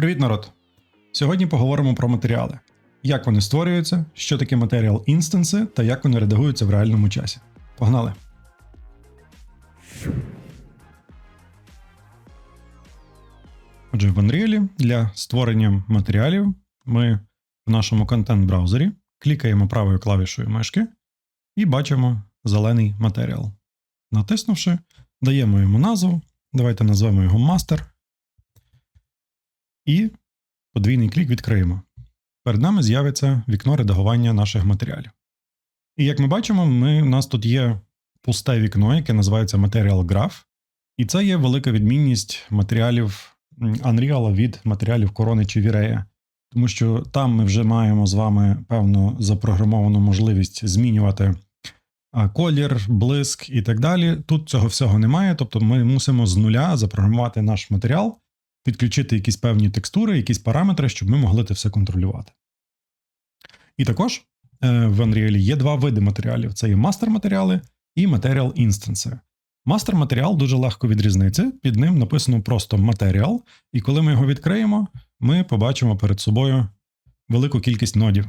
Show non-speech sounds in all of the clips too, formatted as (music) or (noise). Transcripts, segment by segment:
Привіт, народ! Сьогодні поговоримо про матеріали, як вони створюються, що таке матеріал інстанси та як вони редагуються в реальному часі. Погнали! Отже, в Unreal для створення матеріалів ми в нашому контент-браузері клікаємо правою клавішою мишки і бачимо зелений матеріал. Натиснувши, даємо йому назву. Давайте назвемо його мастер. І подвійний клік відкриємо. Перед нами з'явиться вікно редагування наших матеріалів. І як ми бачимо, ми, у нас тут є пусте вікно, яке називається Material Graph. І це є велика відмінність матеріалів Unreal від матеріалів корони чи Вірея. Тому що там ми вже маємо з вами певну запрограмовану можливість змінювати колір, блиск і так далі. Тут цього всього немає, тобто ми мусимо з нуля запрограмувати наш матеріал, підключити якісь певні текстури, якісь параметри, щоб ми могли це все контролювати. І також е, в Unreal є два види матеріалів: це є мастер матеріали і матеріал інстанси. Мастер матеріал дуже легко відрізнити. Під ним написано просто матеріал, і коли ми його відкриємо, ми побачимо перед собою велику кількість нодів.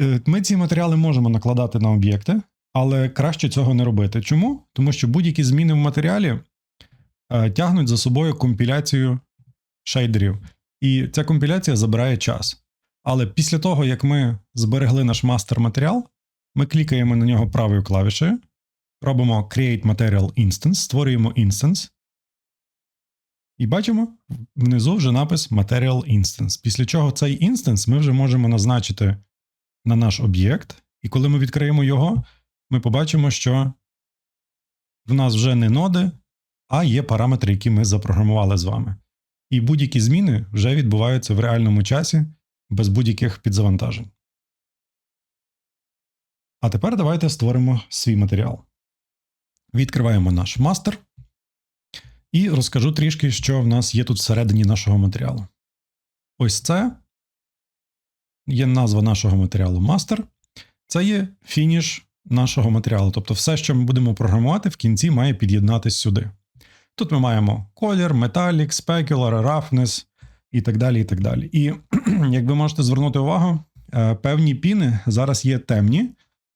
Е, Ми ці матеріали можемо накладати на об'єкти, але краще цього не робити. Чому? Тому що будь-які зміни в матеріалі тягнуть за собою компіляцію шейдерів, і ця компіляція забирає час. Але після того, як ми зберегли наш мастер матеріал, ми клікаємо на нього правою клавішею, робимо Create Material Instance, створюємо інстанс. І бачимо внизу вже напис Material Instance. Після чого цей інстанс ми вже можемо назначити на наш об'єкт. І коли ми відкриємо його, ми побачимо, що в нас вже не ноди, а є параметри, які ми запрограмували з вами. І будь-які зміни вже відбуваються в реальному часі без будь-яких підзавантажень. А тепер давайте створимо свій матеріал. Відкриваємо наш мастер і розкажу трішки, що в нас є тут всередині нашого матеріалу. Ось це є назва нашого матеріалу мастер. Це є фініш нашого матеріалу. Тобто, все, що ми будемо програмувати, в кінці має під'єднатися сюди. Тут ми маємо колір, металік, specular, roughness і так далі. І так далі. І (clears throat) як ви можете звернути увагу, е, певні піни зараз є темні.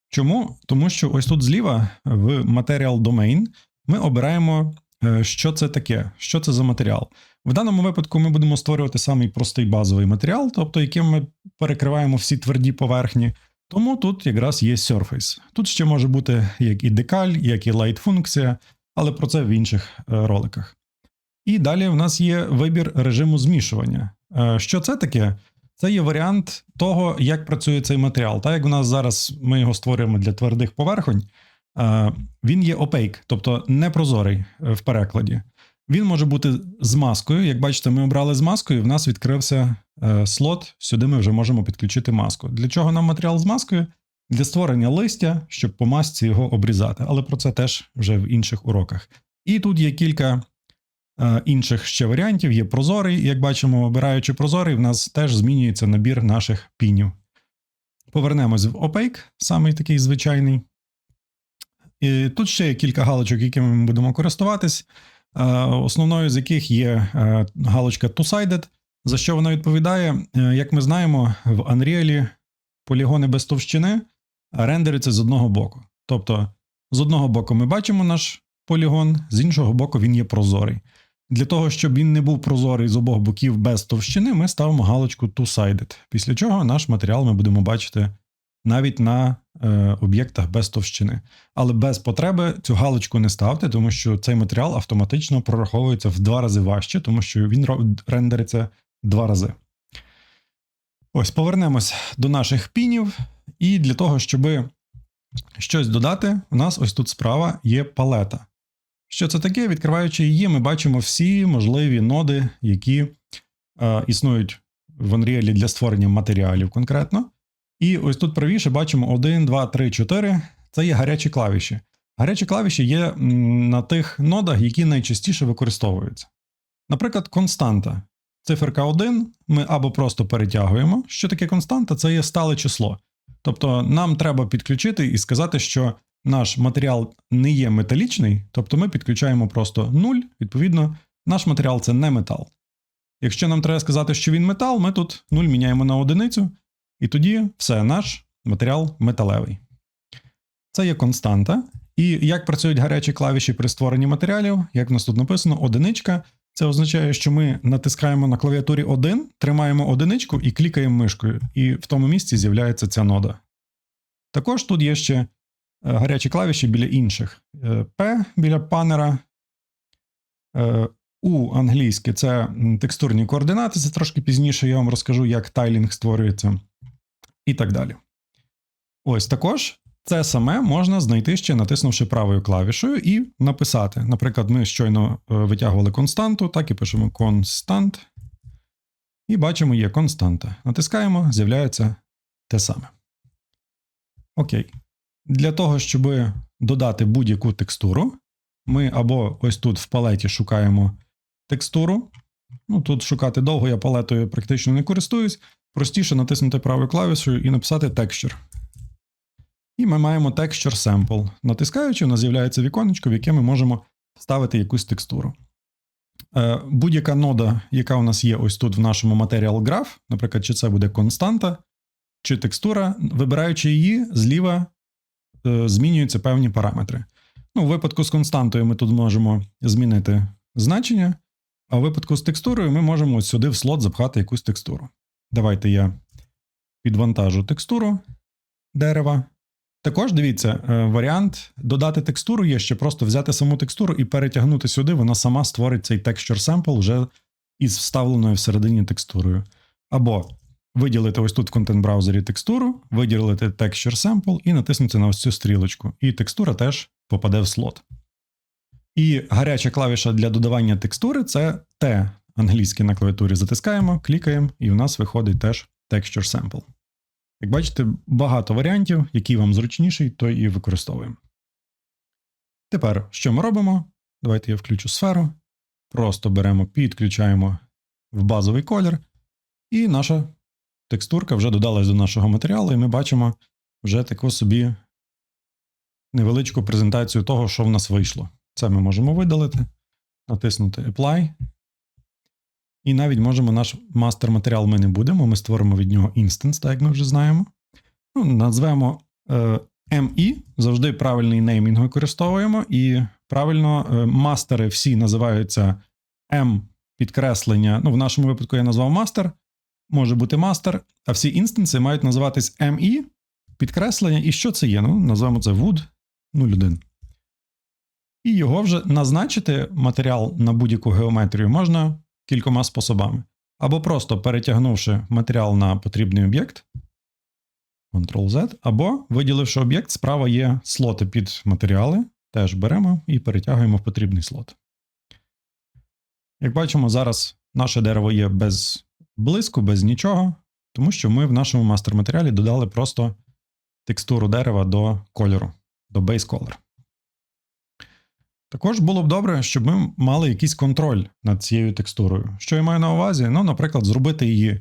Чому? Тому що ось тут зліва в Material Domain ми обираємо, е, що це таке, що це за матеріал. В даному випадку ми будемо створювати самий простий базовий матеріал, тобто яким ми перекриваємо всі тверді поверхні. Тому тут якраз є Surface. Тут ще може бути як і декаль, як і light функція, але про це в інших е, роликах. І далі в нас є вибір режиму змішування. Е, Що це таке? Це є варіант того, як працює цей матеріал. Так як в нас зараз ми його створюємо для твердих поверхонь, е, він є opaque, тобто непрозорий в перекладі. Він може бути з маскою. Як бачите, ми обрали з маскою, в нас відкрився слот. Сюди ми вже можемо підключити маску. Для чого нам матеріал з маскою? Для створення листя, щоб по масці його обрізати. Але про це теж вже в інших уроках. І тут є кілька е, інших ще варіантів. Є прозорий. Як бачимо, обираючи прозорий, в нас теж змінюється набір наших пінів. Повернемось в Opaque, самий такий звичайний. І тут ще є кілька галочок, якими ми будемо користуватись. Е, Основною з яких є е, галочка Two-Sided. За що вона відповідає? Е, Як ми знаємо, в Unreal полігони без товщини рендеряться з одного боку. Тобто, з одного боку ми бачимо наш полігон, з іншого боку, він є прозорий. Для того, щоб він не був прозорий з обох боків без товщини, ми ставимо галочку Two-Sided. Після чого наш матеріал ми будемо бачити навіть на е, об'єктах без товщини. Але без потреби цю галочку не ставте, тому що цей матеріал автоматично прораховується в два рази важче, тому що він рендериться два рази. Ось повернемось до наших пінів. І для того, щоб щось додати, у нас ось тут справа є палета. Що це таке? Відкриваючи її, ми бачимо всі можливі ноди, які е, існують в Unreal для створення матеріалів конкретно. І ось тут правіше бачимо 1, 2, 3, 4. Це є гарячі клавіші. Гарячі клавіші є на тих нодах, які найчастіше використовуються. Наприклад, константа. Циферка 1 ми або просто перетягуємо. Що таке константа? Це є стале число. Тобто нам треба підключити і сказати, що наш матеріал не є металічний, тобто ми підключаємо просто 0, відповідно, наш матеріал це не метал. Якщо нам треба сказати, що він метал, ми тут 0 міняємо на одиницю, і тоді все, наш матеріал металевий. Це є константа. І як працюють гарячі клавіші при створенні матеріалів, як в нас тут написано, одиничка. Це означає, що ми натискаємо на клавіатурі 1, тримаємо одиничку і клікаємо мишкою, і в тому місці з'являється ця нода. Також тут є ще е, гарячі клавіші біля інших. Е, P біля панера. Е, У англійське це текстурні координати. Це трошки пізніше я вам розкажу, як тайлінг створюється, і так далі. Ось також це саме можна знайти ще натиснувши правою клавішою і написати. Наприклад, ми щойно е, витягували константу, так і пишемо констант. І бачимо, є константа. Натискаємо, з'являється те саме. Окей. Для того, щоб додати будь-яку текстуру, ми або ось тут в палеті шукаємо текстуру. Ну, тут шукати довго, я палетою практично не користуюсь. Простіше натиснути правою клавішою і написати texture. І ми маємо texture sample. Натискаючи, у нас з'являється віконечко, в яке ми можемо вставити якусь текстуру. Е, Будь-яка нода, яка у нас є ось тут в нашому Material Graph, наприклад, чи це буде константа, чи текстура, вибираючи її, зліва е, змінюються певні параметри. Ну, у випадку з константою ми тут можемо змінити значення, а у випадку з текстурою ми можемо ось сюди в слот запхати якусь текстуру. Давайте я підвантажу текстуру дерева. Також дивіться, е, варіант додати текстуру є ще просто взяти саму текстуру і перетягнути сюди, вона сама створить цей texture sample вже із вставленою всередині текстурою. Або виділити ось тут в контент-браузері текстуру, виділити texture sample і натиснути на ось цю стрілочку. І текстура теж попаде в слот. І гаряча клавіша для додавання текстури це T англійське на клавіатурі. Затискаємо, клікаємо, і в нас виходить теж texture sample. Як бачите, багато варіантів, який вам зручніший, той і використовуємо. Тепер, що ми робимо? Давайте я включу сферу. Просто беремо, підключаємо в базовий колір, і наша текстурка вже додалась до нашого матеріалу, і ми бачимо вже таку собі невеличку презентацію того, що в нас вийшло. Це ми можемо видалити, натиснути Apply. І навіть можемо наш мастер матеріал ми не будемо. Ми створимо від нього інстанс, так як ми вже знаємо. Ну, Назвемо е, ME, завжди правильний неймінг використовуємо, і правильно е, мастери всі називаються M підкреслення. Ну, в нашому випадку я назвав мастер, може бути мастер, а всі інстанси мають називатись ME, підкреслення. І що це є? Ну, назвемо це wood 01. І його вже назначити матеріал на будь-яку геометрію можна кількома способами. Або просто перетягнувши матеріал на потрібний об'єкт, Ctrl-Z, або виділивши об'єкт, справа є слоти під матеріали, теж беремо і перетягуємо в потрібний слот. Як бачимо, зараз наше дерево є без блиску, без нічого, тому що ми в нашому мастер-матеріалі додали просто текстуру дерева до кольору, до base color. Також було б добре, щоб ми мали якийсь контроль над цією текстурою. Що я маю на увазі? Ну, наприклад, зробити її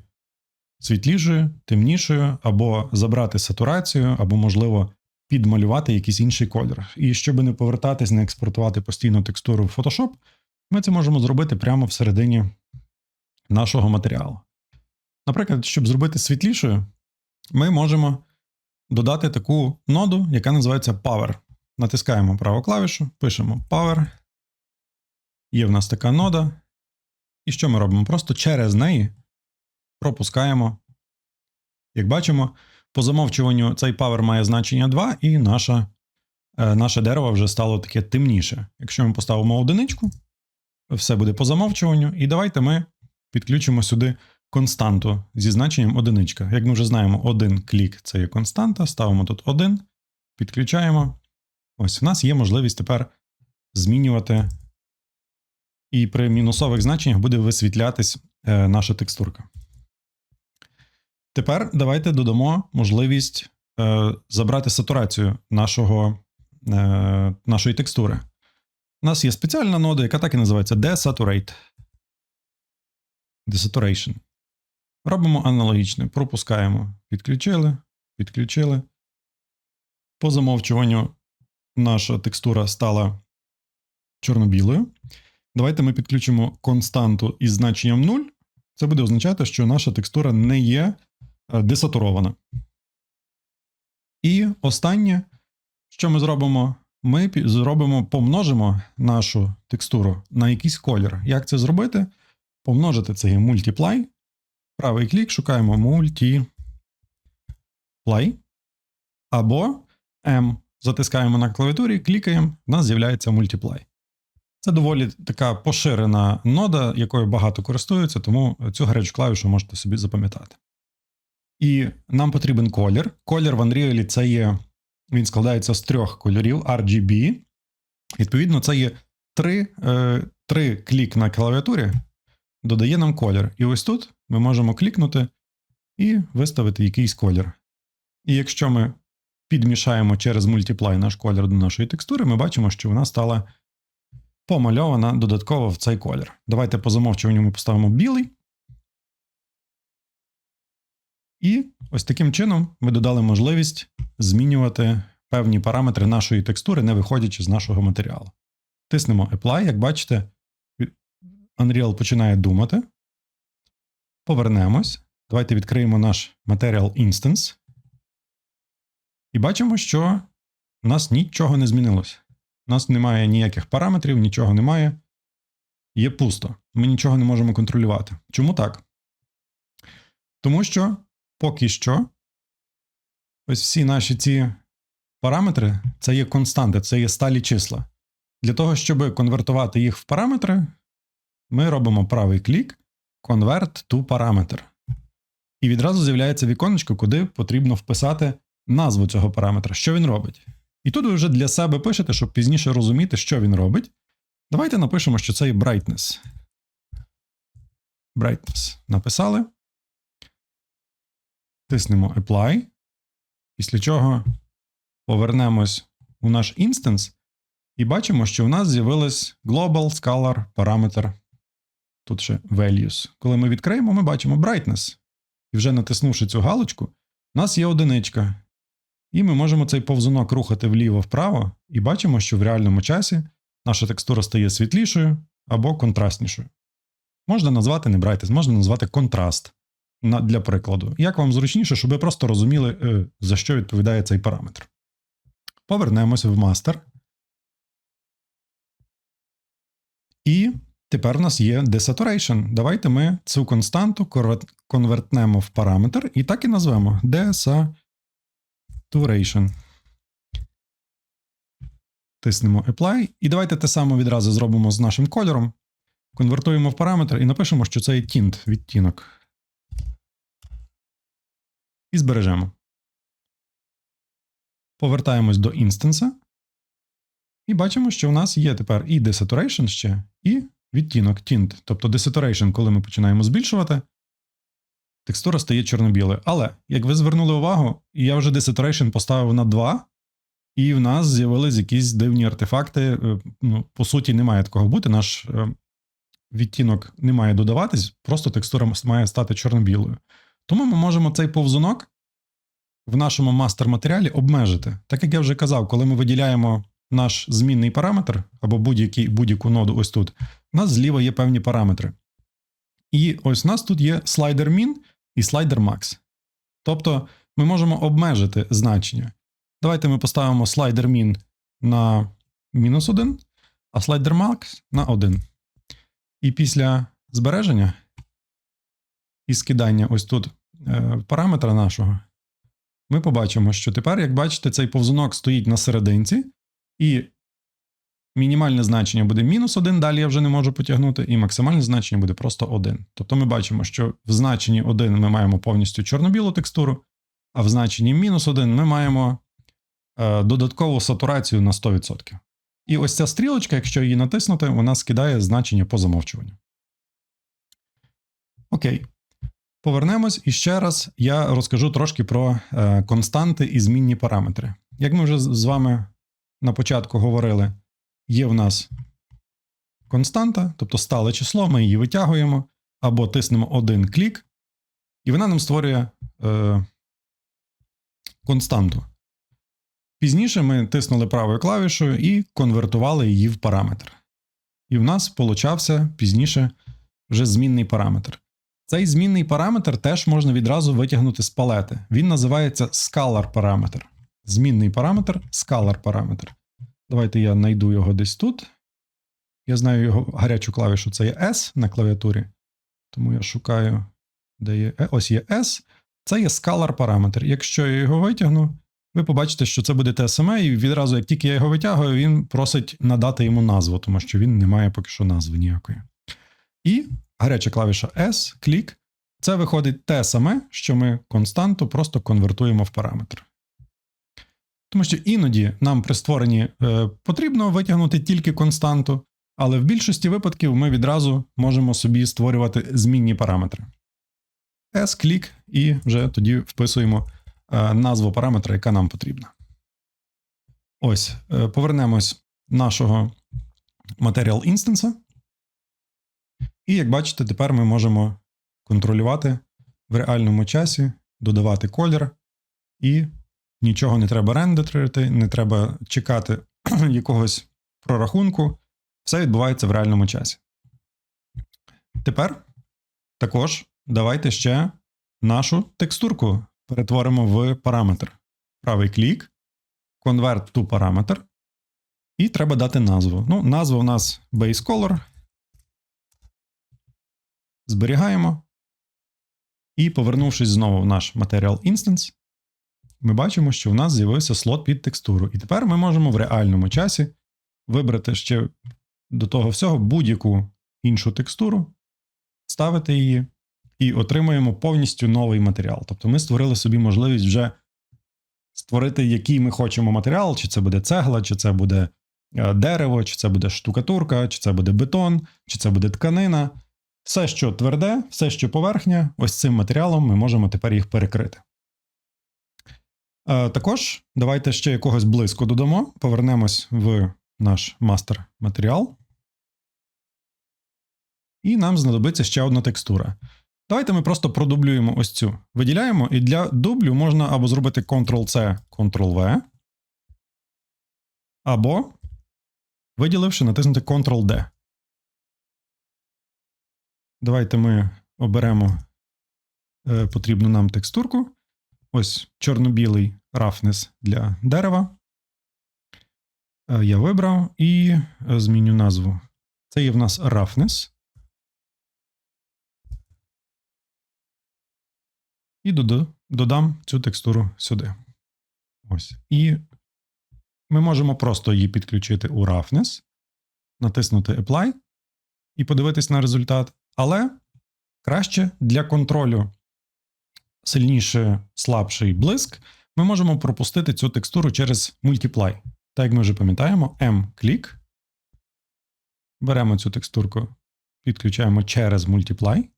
світлішою, темнішою, або забрати сатурацію, або, можливо, підмалювати якийсь інший колір. І щоб не повертатись, не експортувати постійно текстуру в Photoshop, ми це можемо зробити прямо всередині нашого матеріалу. Наприклад, щоб зробити світлішою, ми можемо додати таку ноду, яка називається Power. Натискаємо праву клавішу, пишемо Power. Є в нас така нода. І що ми робимо? Просто через неї пропускаємо. Як бачимо, по замовчуванню цей Power має значення 2, і наша, е, наше дерево вже стало таке темніше. Якщо ми поставимо одиничку, все буде по замовчуванню. І давайте ми підключимо сюди константу зі значенням одиничка. Як ми вже знаємо, один клік це є константа, ставимо тут 1, підключаємо. Ось у нас є можливість тепер змінювати, і при мінусових значеннях буде висвітлятись е, наша текстурка. Тепер давайте додамо можливість е, забрати сатурацію нашого, е, нашої текстури. У нас є спеціальна нода, яка так і називається Desaturate. Desaturation. Робимо аналогічне. Пропускаємо. Підключили, підключили. По замовчуванню наша текстура стала чорно-білою. Давайте ми підключимо константу із значенням 0, це буде означати, що наша текстура не є е, десатурована. І останнє, що ми зробимо, ми зробимо, помножимо нашу текстуру на якийсь колір. Як це зробити? Помножити це є multiply. Правий клік, шукаємо multiply. Або M. Затискаємо на клавіатурі, клікаємо, в нас з'являється multiply. Це доволі така поширена нода, якою багато користуються, тому цю гарячу клавішу можете собі запам'ятати. І нам потрібен колір. Колір в Unreal це є, він складається з трьох кольорів RGB. Відповідно, це є три, е, три клік на клавіатурі, додає нам колір. І ось тут ми можемо клікнути і виставити якийсь колір. І якщо ми підмішаємо через Multiply наш колір до нашої текстури, ми бачимо, що вона стала помальована додатково в цей колір. Давайте по замовчуванню ми поставимо білий. І ось таким чином ми додали можливість змінювати певні параметри нашої текстури, не виходячи з нашого матеріалу. Тиснемо Apply, як бачите, Unreal починає думати. Повернемось. Давайте відкриємо наш Material Instance. І бачимо, що у нас нічого не змінилось. У нас немає ніяких параметрів, нічого немає. Є пусто. Ми нічого не можемо контролювати. Чому так? Тому що поки що ось всі наші ці параметри це є константи, це є сталі числа. Для того, щоб конвертувати їх в параметри, ми робимо правий клік Convert to parameter. І відразу з'являється віконечко, куди потрібно вписати назву цього параметра, що він робить. І тут ви вже для себе пишете, щоб пізніше розуміти, що він робить. Давайте напишемо, що це є brightness. Brightness. Написали. Тиснемо Apply. Після чого повернемось у наш інстанс і бачимо, що у нас з'явилось Global Scalar параметр. Тут ще values. Коли ми відкриємо, ми бачимо brightness. І вже натиснувши цю галочку, у нас є одиничка. І ми можемо цей повзунок рухати вліво-вправо, і бачимо, що в реальному часі наша текстура стає світлішою або контрастнішою. Можна назвати не brightness, можна назвати контраст для прикладу. Як вам зручніше, щоб ви просто розуміли, е, за що відповідає цей параметр. Повернемося в мастер. І тепер у нас є desaturation. Давайте ми цю константу конвертнемо в параметр і так і назвемо desaturation. Тиснемо Apply. І давайте те саме відразу зробимо з нашим кольором. Конвертуємо в параметр і напишемо, що це є tint, відтінок. І збережемо. Повертаємось до інстанса. І бачимо, що у нас є тепер і desaturation ще, і відтінок tint. Тобто desaturation, коли ми починаємо збільшувати, текстура стає чорно-білою. Але, як ви звернули увагу, я вже desaturation поставив на 2, і в нас з'явились якісь дивні артефакти. Е, Ну, по суті, не має такого бути. Наш е, відтінок не має додаватись, просто текстура має стати чорно-білою. Тому ми можемо цей повзунок в нашому мастер-матеріалі обмежити. Так як я вже казав, коли ми виділяємо наш змінний параметр або будь-яку ноду ось тут, у нас зліва є певні параметри. І ось у нас тут є слайдер min і слайдер max. Тобто ми можемо обмежити значення. Давайте ми поставимо слайдер min на мінус 1, а слайдер max на 1. І після збереження і скидання ось тут е, параметра нашого, ми побачимо, що тепер, як бачите, цей повзунок стоїть на серединці, і мінімальне значення буде мінус 1, далі я вже не можу потягнути, і максимальне значення буде просто 1. Тобто ми бачимо, що в значенні 1 ми маємо повністю чорно-білу текстуру, а в значенні мінус 1 ми маємо е, додаткову сатурацію на 100%. І ось ця стрілочка, якщо її натиснути, вона скидає значення по замовчуванню. Окей. Повернемось і ще раз я розкажу трошки про е, константи і змінні параметри. Як ми вже з вами на початку говорили, є в нас константа, тобто стале число, ми її витягуємо або тиснемо один клік, і вона нам створює е, константу. Пізніше ми тиснули правою клавішою і конвертували її в параметр. І в нас получався пізніше вже змінний параметр. Цей змінний параметр теж можна відразу витягнути з палети. Він називається scalar параметр. Змінний параметр scalar параметр. Давайте я знайду його десь тут. Я знаю його гарячу клавішу, це є S на клавіатурі. Тому я шукаю, де є. е, Ось є S. Це є scalar параметр. Якщо я його витягну, ви побачите, що це буде саме, і відразу, як тільки я його витягую, він просить надати йому назву, тому що він не має поки що назви ніякої. І гаряча клавіша S, клік. Це виходить те саме, що ми константу просто конвертуємо в параметр. Тому що іноді нам при створенні е, потрібно витягнути тільки константу, але в більшості випадків ми відразу можемо собі створювати змінні параметри. S, клік, і вже тоді вписуємо е, назву параметра, яка нам потрібна. Ось, е, повернемось нашого Material Instance. І як бачите, тепер ми можемо контролювати в реальному часі, додавати колір, і нічого не треба рендерити, не треба чекати (clears throat) якогось прорахунку. Все відбувається в реальному часі. Тепер також давайте ще нашу текстурку перетворимо в параметр. Правий клік, convert to параметр. І треба дати назву. Ну, назва у нас base color. Зберігаємо. І повернувшись знову в наш Material Instance, ми бачимо, що в нас з'явився слот під текстуру. І тепер ми можемо в реальному часі вибрати ще до того всього будь-яку іншу текстуру, ставити її і отримуємо повністю новий матеріал. Тобто ми створили собі можливість вже створити, який ми хочемо матеріал, чи це буде цегла, чи це буде е, дерево, чи це буде штукатурка, чи це буде бетон, чи це буде тканина. Все, що тверде, все, що поверхня, ось цим матеріалом ми можемо тепер їх перекрити. Е, Також давайте ще якогось блиску додамо. Повернемось в наш мастер матеріал. І нам знадобиться ще одна текстура. Давайте ми просто продублюємо ось цю. Виділяємо, і для дублю можна або зробити Ctrl-C, Ctrl-V, або, виділивши, натиснути Ctrl-D. Давайте ми оберемо е, потрібну нам текстурку. Ось чорно-білий roughness для дерева. Е, Я вибрав і е, зміню назву. Це є в нас roughness. І додам цю текстуру сюди. Ось. І ми можемо просто її підключити у roughness, натиснути Apply і подивитись на результат. Але краще для контролю сильніше, слабший блиск, ми можемо пропустити цю текстуру через Multiply. Так як ми вже пам'ятаємо, M-клік. Беремо цю текстурку, підключаємо через Multiply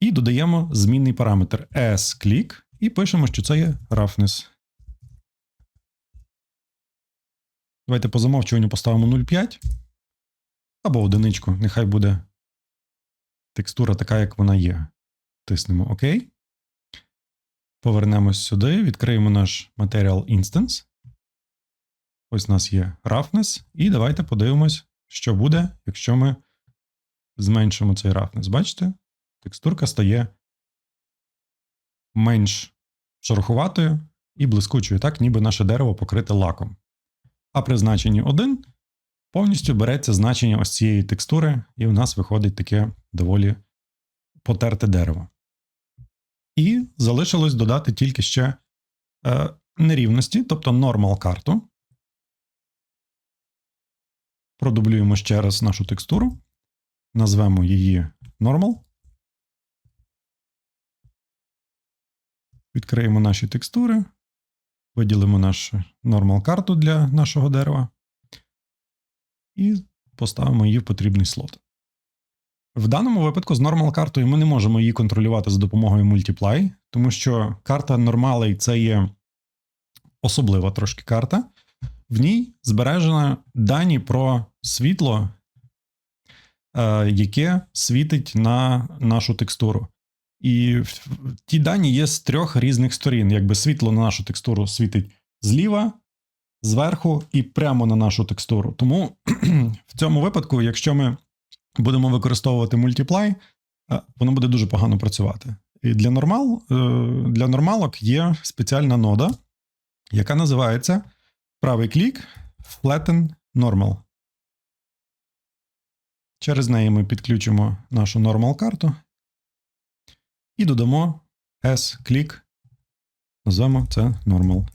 і додаємо змінний параметр S-клік і пишемо, що це є roughness. Давайте по замовчуванню поставимо 0,5 або одиничку. Нехай буде текстура така, як вона є. Тиснемо ОК. Повернемось сюди, відкриємо наш Material Instance. Ось у нас є roughness. І давайте подивимось, що буде, якщо ми зменшимо цей roughness. Бачите? Текстурка стає менш шероховатою і блискучою, так, ніби наше дерево покрите лаком. А при значенні 1 повністю береться значення ось цієї текстури, і в нас виходить таке доволі потерте дерево. І залишилось додати тільки ще е, нерівності, тобто нормал карту. Продублюємо ще раз нашу текстуру, назвемо її Normal. Відкриємо наші текстури, виділимо нашу Normal карту для нашого дерева і поставимо її в потрібний слот. В даному випадку з Normal картою ми не можемо її контролювати за допомогою Multiply, тому що карта Normally це є особлива трошки карта. В ній збережено дані про світло, е, яке світить на нашу текстуру. І ті дані є з трьох різних сторін. Якби світло на нашу текстуру світить зліва, зверху і прямо на нашу текстуру. Тому (clears throat) в цьому випадку, якщо ми будемо використовувати Multiply, е, воно буде дуже погано працювати. І для нормал, е, для нормалок є спеціальна нода, яка називається правий клік Flatten Normal. Через неї ми підключимо нашу нормал карту і додамо S-клік. Назвемо це Normal.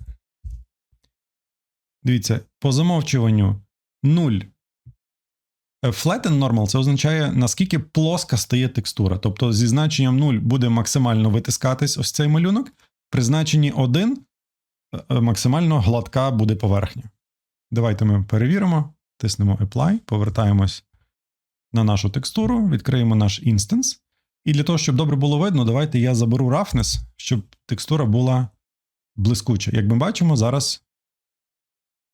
Дивіться, по замовчуванню 0. Flatten Normal це означає, наскільки плоска стає текстура. Тобто зі значенням 0 буде максимально витискатись ось цей малюнок. При значенні 1 е, максимально гладка буде поверхня. Давайте ми перевіримо, тиснемо Apply, повертаємось на нашу текстуру, відкриємо наш інстанс. І для того, щоб добре було видно, давайте я заберу roughness, щоб текстура була блискуча. Як ми бачимо, зараз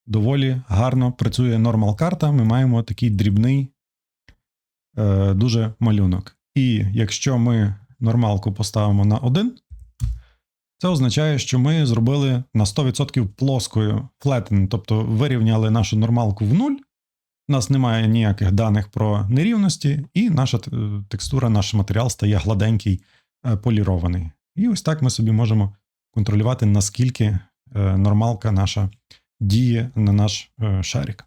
доволі гарно працює нормал карта. Ми маємо такий дрібний, е, дуже малюнок. І якщо ми нормалку поставимо на 1, це означає, що ми зробили на 100% плоскою flatten, тобто вирівняли нашу нормалку в нуль. У нас немає ніяких даних про нерівності, і наша е, текстура, наш матеріал стає гладенький, е, полірований. І ось так ми собі можемо контролювати, наскільки е, нормалка наша діє на наш шарик.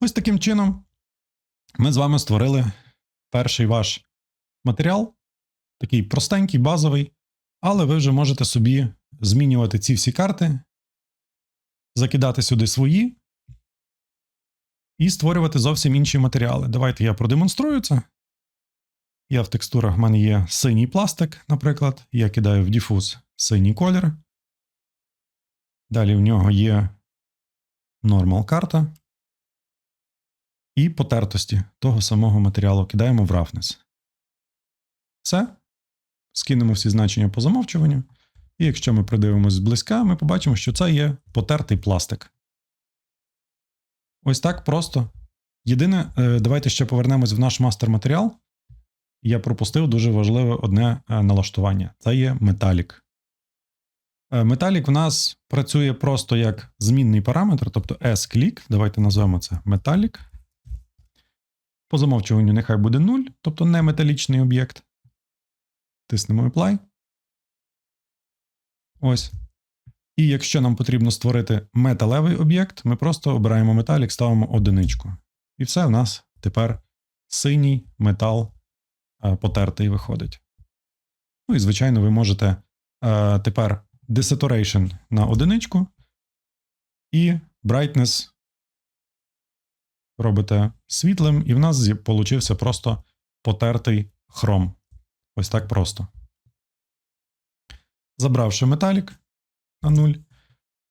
Ось таким чином ми з вами створили перший ваш матеріал, такий простенький, базовий, але ви вже можете собі змінювати ці всі карти, закидати сюди свої і створювати зовсім інші матеріали. Давайте я продемонструю це. Я в текстурах в мене є синій пластик, наприклад. Я кидаю в діфуз синій колір. Далі в нього є нормал карта. І потертості того самого матеріалу кидаємо в roughness. Все. Скинемо всі значення по замовчуванню. І якщо ми придивимося зблизька, ми побачимо, що це є потертий пластик. Ось так просто. Єдине, е, давайте ще повернемось в наш мастер-матеріал. Я пропустив дуже важливе одне е, налаштування це є металік. Металік в нас працює просто як змінний параметр, тобто S-клік. Давайте назвемо це металік. По замовчуванню нехай буде 0, тобто не металічний об'єкт. Тиснемо Apply. Ось. І якщо нам потрібно створити металевий об'єкт, ми просто обираємо металік, ставимо одиничку. І все в нас тепер синій метал е, потертий виходить. Ну і, звичайно, ви можете е, тепер desaturation на одиничку і brightness робите світлим, і в нас получився просто потертий хром. Ось так просто. Забравши металік на 0, у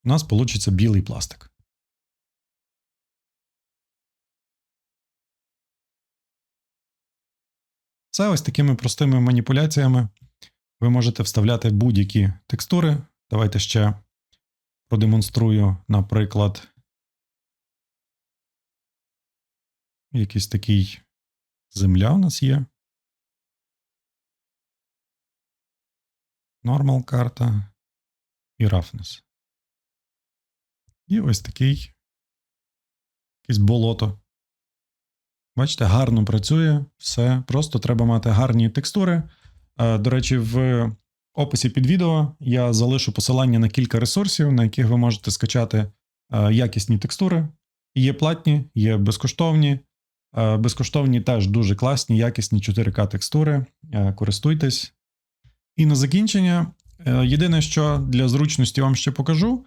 нас вийде білий пластик. Це ось такими простими маніпуляціями ви можете вставляти будь-які текстури. Давайте ще продемонструю, наприклад, якийсь такий земля у нас є. Normal карта і roughness. І ось такий якесь болото. Бачите, гарно працює, все. Просто треба мати гарні текстури. Е, до речі, в описі під відео я залишу посилання на кілька ресурсів, на яких ви можете скачати е, якісні текстури. Є платні, є безкоштовні. Е, безкоштовні теж дуже класні, якісні 4К текстури. Користуйтесь. І на закінчення, єдине, що для зручності вам ще покажу,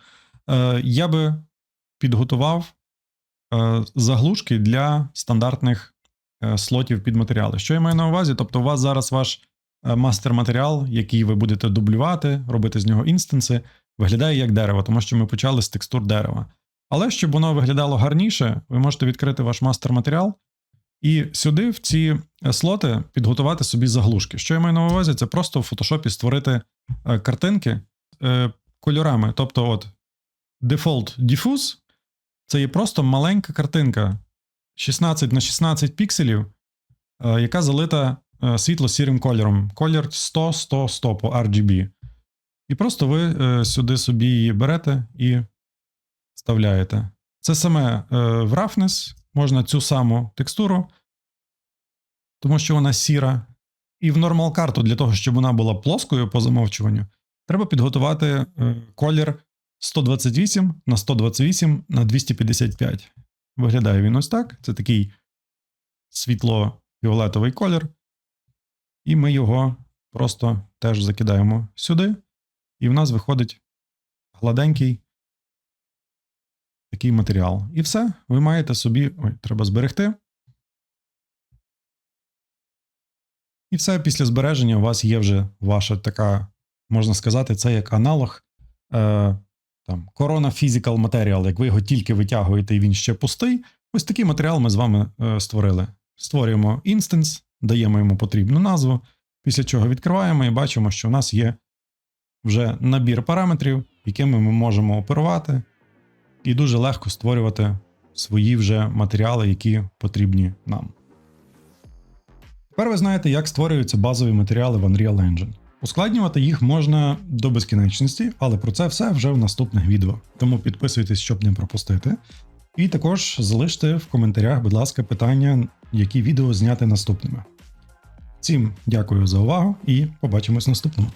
я би підготував заглушки для стандартних слотів під матеріали. Що я маю на увазі? Тобто, у вас зараз ваш мастер-матеріал, який ви будете дублювати, робити з нього інстанси, виглядає як дерево, тому що ми почали з текстур дерева. Але щоб воно виглядало гарніше, ви можете відкрити ваш мастер-матеріал і сюди, в ці е, слоти, підготувати собі заглушки. Що я маю на увазі, це просто в фотошопі створити е, картинки кольорами. Тобто, от Default Diffuse це є просто маленька картинка 16 на 16 пікселів, яка залита Е, світло сірим кольором. Колір 100, 100, 100 по RGB. І просто ви е, сюди собі її берете і вставляєте. Це саме е, в Roughness можна цю саму текстуру, тому що вона сіра. І в нормал карту для того, щоб вона була плоскою по замовчуванню, треба підготувати е, колір 128 на 128 на 255. Виглядає він ось так. Це такий світло-фіолетовий колір. І ми його просто теж закидаємо сюди. І в нас виходить гладенький такий матеріал. І все, ви маєте собі. Ой, треба зберегти. І все, після збереження у вас є вже ваша така, можна сказати, це як аналог е, там, Corona Physical Material. Як ви його тільки витягуєте і він ще пустий. Ось такий матеріал ми з вами е, створили. Створюємо інстанс, даємо йому потрібну назву, після чого відкриваємо і бачимо, що у нас є вже набір параметрів, якими ми можемо оперувати, і дуже легко створювати свої вже матеріали, які потрібні нам. Тепер ви знаєте, як створюються базові матеріали в Unreal Engine. Ускладнювати їх можна до безкінечності, але про це все вже в наступних відео. Тому підписуйтесь, щоб не пропустити. І також залиште в коментарях, будь ласка, питання, які відео зняти наступними. Всім дякую за увагу і побачимось наступному.